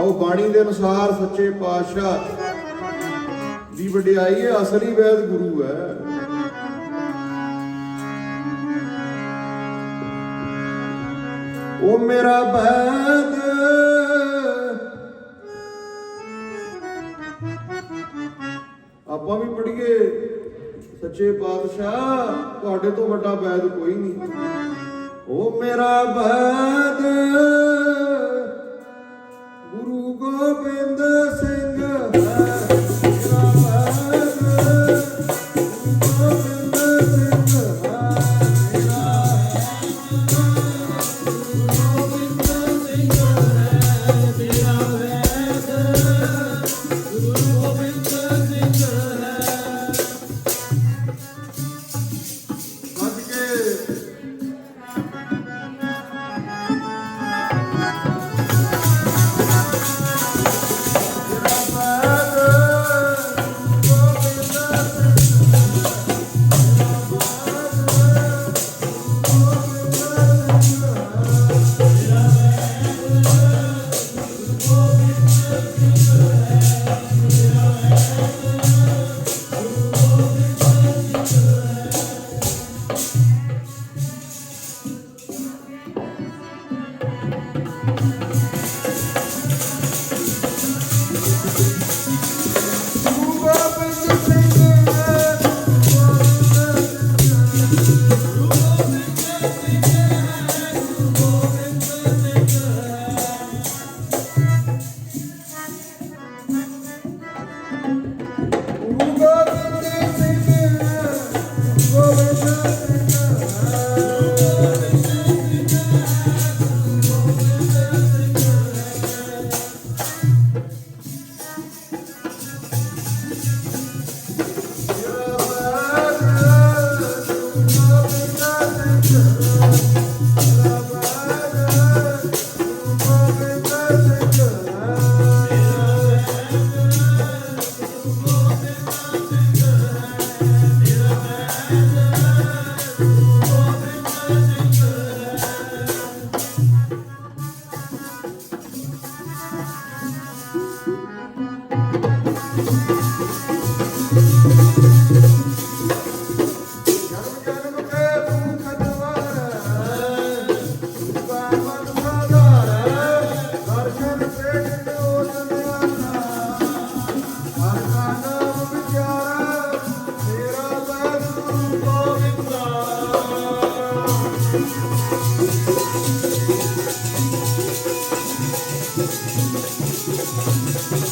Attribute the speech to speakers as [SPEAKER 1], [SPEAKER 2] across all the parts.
[SPEAKER 1] ਆਓ ਬਾਣੀ ਦੇ ਅਨੁਸਾਰ ਸੱਚੇ ਪਾਤਸ਼ਾਹ ਦੀ ਵਡਿਆਈ ਹੈ ਅਸਲੀ ਵੈਦ ਗੁਰੂ ਹੈ। ਉਹ ਮੇਰਾ ਵੈਦ। ਆਪਾਂ ਵੀ ਪੜ੍ਹੀਏ ਸੱਚੇ ਪਾਤਸ਼ਾਹ, ਤੁਹਾਡੇ ਤੋਂ ਵੱਡਾ ਵੈਦ ਕੋਈ ਨਹੀਂ। ਉਹ ਮੇਰਾ ਵੈਦ। Thank you.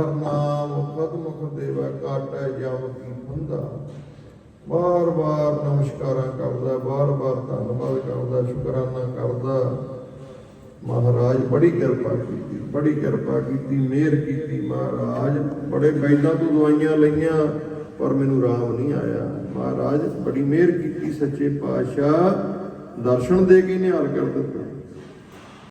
[SPEAKER 1] ਨਾਮ ਪਦਮੁਖ ਦੇਵਾ ਕਾਟੈ ਜਮ ਕੀ ਫੰਦਾ ਬਾਰ ਬਾਰ ਨਮਸਕਾਰਾਂ ਕਰਦਾ ਬਾਰ ਬਾਰ ਧੰਨਵਾਦ ਕਰਦਾ, ਸ਼ੁਕਰਾਨਾ ਕਰਦਾ। ਮਹਾਰਾਜ, ਬੜੀ ਕਿਰਪਾ ਕੀਤੀ, ਬੜੀ ਕਿਰਪਾ ਕੀਤੀ, ਮਿਹਰ ਕੀਤੀ ਮਹਾਰਾਜ। ਬੜੇ ਬੈਦਾਂ ਤੋਂ ਦਵਾਈਆਂ ਲਈਆਂ, ਪਰ ਮੈਨੂੰ ਰਾਮ ਨਹੀਂ ਆਇਆ। ਮਹਾਰਾਜ, ਬੜੀ ਮਿਹਰ ਕੀਤੀ ਸੱਚੇ ਪਾਤਸ਼ਾਹ। ਦਰਸ਼ਨ ਦੇ ਕੇ ਨਿਹਾਲ ਕਰ ਦਿੱਤਾ।